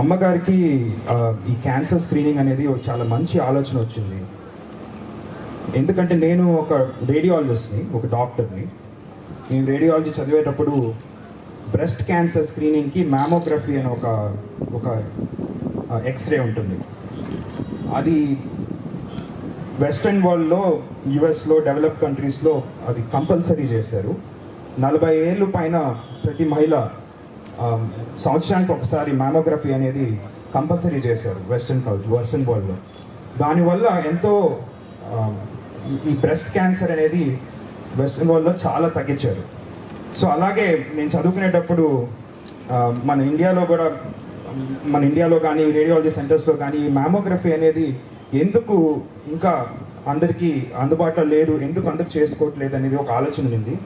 అమ్మగారికి ఈ cancer screening అనేది చాలా మంచి ఆలోచన వచ్చింది. ఎందుకంటే నేను ఒక రేడియాలజిస్ట్ని ఒక డాక్టర్ని నేను రేడియాలజీ చదివేటప్పుడు బ్రెస్ట్ క్యాన్సర్ స్క్రీనింగ్కి మ్యామోగ్రఫీ అని ఒక ఒక ఎక్స్రే ఉంటుంది. అది వెస్ట్రన్ వరల్డ్లో యుఎస్లో డెవలప్ కంట్రీస్లో అది కంపల్సరీ చేశారు. నలభై ఏళ్ళు పైన ప్రతి మహిళ Um, సంవత్సరానికి ఒకసారి మ్యామోగ్రఫీ అనేది కంపల్సరీ చేశారు వెస్ట్రన్ కల్చర్ వెస్ట్రన్ వరల్డ్లో. దానివల్ల ఎంతో um, ఈ- బ్రెస్ట్ క్యాన్సర్ అనేది వెస్ట్రన్ వరల్డ్లో చాలా తగ్గించారు. సో అలాగే నేను చదువుకునేటప్పుడు um, మన ఇండియాలో కూడా మన ఇండియాలో కానీ రేడియాలజీ సెంటర్స్లో కానీ ఈ మ్యామోగ్రఫీ అనేది ఎందుకు ఇంకా అందరికీ అందుబాటులో లేదు ఎందుకు అందరికి చేసుకోవట్లేదు అనేది ఒక ఆలోచన ఉంది.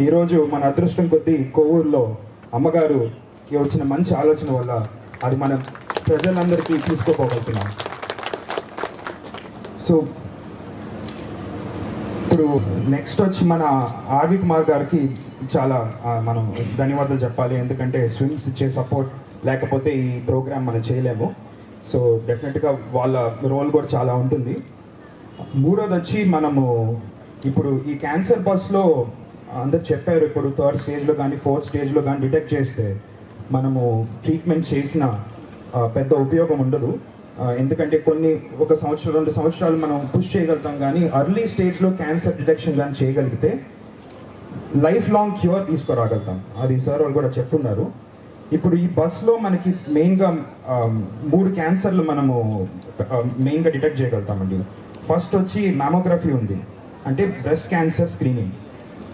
ఈరోజు మన అదృష్టం కొద్దీ కొవ్వూరులో అమ్మగారుకి వచ్చిన మంచి ఆలోచన వల్ల అది మనం ప్రజలందరికీ తీసుకోపోగలుగుతున్నాం. సో ఇప్పుడు నెక్స్ట్ వచ్చి మన ఆర్వి కుమార్ గారికి చాలా మనం ధన్యవాదాలు చెప్పాలి. ఎందుకంటే స్విమ్స్ ఇచ్చే సపోర్ట్ లేకపోతే ఈ ప్రోగ్రామ్ మనం చేయలేము. సో డెఫినెట్గా వాళ్ళ రోల్ కూడా చాలా ఉంటుంది. మూడోది వచ్చి మనము ఇప్పుడు ఈ క్యాన్సర్ బస్లో అందరు చెప్పారు ఇప్పుడు థర్డ్ స్టేజ్లో కానీ ఫోర్త్ స్టేజ్లో కానీ డిటెక్ట్ చేస్తే మనము ట్రీట్మెంట్ చేసిన పెద్ద ఉపయోగం ఉండదు. ఎందుకంటే కొన్ని ఒక సంవత్సరం రెండు సంవత్సరాలు మనం పుష్ చేయగలుగుతాం కానీ అర్లీ స్టేజ్లో క్యాన్సర్ డిటెక్షన్ కానీ చేయగలిగితే లైఫ్ లాంగ్ క్యూర్ తీసుకురాగలుగుతాం. అది సార్ వాళ్ళు కూడా చెప్తున్నారు. ఇప్పుడు ఈ బస్లో మనకి మెయిన్గా మూడు క్యాన్సర్లు మనము మెయిన్గా డిటెక్ట్ చేయగలుగుతామండి. ఫస్ట్ వచ్చి మ్యామోగ్రఫీ ఉంది. అంటే బ్రెస్ట్ క్యాన్సర్ స్క్రీనింగ్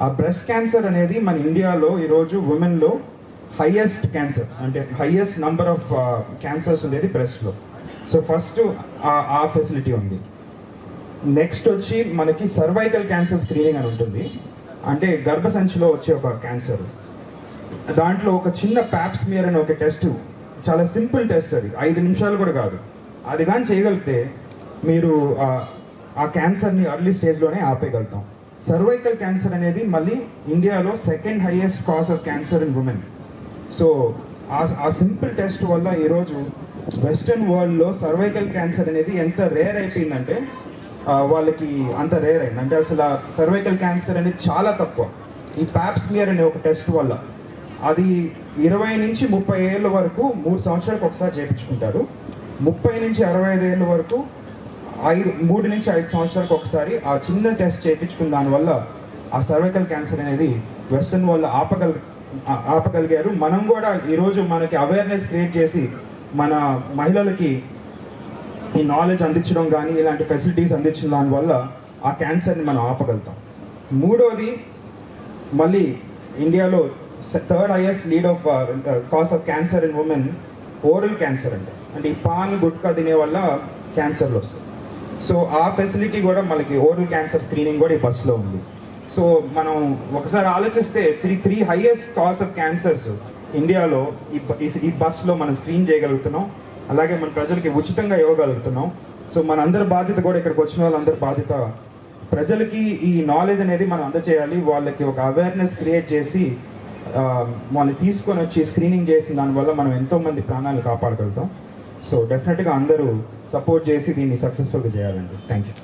ఆ బ్రెస్ట్ క్యాన్సర్ అనేది మన ఇండియాలో ఈరోజు ఉమెన్లో హయ్యెస్ట్ క్యాన్సర్ అంటే హయ్యెస్ట్ నంబర్ ఆఫ్ క్యాన్సర్స్ ఉండేది బ్రెస్ట్లో సో ఫస్ట్ ఆ ఫెసిలిటీ ఉంది. నెక్స్ట్ వచ్చి మనకి సర్వైకల్ క్యాన్సర్ స్క్రీనింగ్ అని ఉంటుంది. అంటే గర్భసంచిలో వచ్చే ఒక క్యాన్సర్ దాంట్లో ఒక చిన్న ప్యాప్స్మియర్ అనే ఒక టెస్ట్ చాలా సింపుల్ టెస్ట్ అది. ఐదు నిమిషాలు కూడా కాదు. అది కానీ చేయగలిగితే మీరు ఆ- ఆ క్యాన్సర్ని అర్లీ స్టేజ్లోనే ఆపేయగలుగుతాం. సర్వైకల్ క్యాన్సర్ అనేది మళ్ళీ ఇండియాలో second highest cause of cancer in women so ఆ సింపుల్ టెస్ట్ వల్ల ఈరోజు వెస్ట్రన్ వరల్డ్లో సర్వైకల్ క్యాన్సర్ అనేది ఎంత రేర్ అయిపోయిందంటే వాళ్ళకి అంత రేర్ అయింది. అంటే అసలు సర్వైకల్ క్యాన్సర్ అనేది చాలా తక్కువ. ఈ ప్యాప్స్మియర్ అనే ఒక టెస్ట్ వల్ల. అది ఇరవై నుంచి ముప్పై ఏళ్ళ వరకు మూడు సంవత్సరాలకు ఒకసారి చేయించుకుంటారు. ముప్పై నుంచి అరవై ఐదు ఏళ్ళ వరకు ఐదు మూడు నుంచి ఐదు సంవత్సరాలకు ఒకసారి ఆ చిన్న టెస్ట్ చేయించుకున్న దానివల్ల ఆ సర్వైకల్ క్యాన్సర్ అనేది వెస్ట్రన్ వల్ల ఆపగల ఆపగలిగారు. మనం కూడా ఈరోజు మనకి అవేర్నెస్ క్రియేట్ చేసి మన మహిళలకి ఈ నాలెడ్జ్ అందించడం కానీ ఇలాంటి ఫెసిలిటీస్ అందించడం దానివల్ల ఆ క్యాన్సర్ని మనం ఆపగలుగుతాం. మూడవది మళ్ళీ ఇండియాలో third highest lead of cause of cancer in women oral cancer అంటే అంటే ఈ పాన్ గుట్కా తినే వల్ల క్యాన్సర్లు వస్తాయి. సో ఆ ఫెసిలిటీ కూడా మనకి ఓరల్ క్యాన్సర్ స్క్రీనింగ్ కూడా ఈ బస్సులో ఉంది. సో మనం ఒకసారి ఆలోచిస్తే three three highest cause of cancers ఇండియాలో ఈ ఈ- బస్సులో మనం స్క్రీన్ చేయగలుగుతున్నాం. అలాగే మన ప్రజలకి ఉచితంగా ఇవ్వగలుగుతున్నాం. సో మనందరి బాధ్యత కూడా ఇక్కడికి వచ్చిన వాళ్ళందరి బాధ్యత ప్రజలకి ఈ నాలెడ్జ్ అనేది మనం అందచేయాలి. వాళ్ళకి ఒక అవేర్నెస్ క్రియేట్ చేసి వాళ్ళని తీసుకొని వచ్చి స్క్రీనింగ్ చేసిన దానివల్ల మనం ఎంతోమంది ప్రాణాలు కాపాడగలుగుతాం. సో డెఫినెట్గా అందరూ సపోర్ట్ చేసి దీన్ని సక్సెస్ఫుల్గా చేయాలండి. Thank you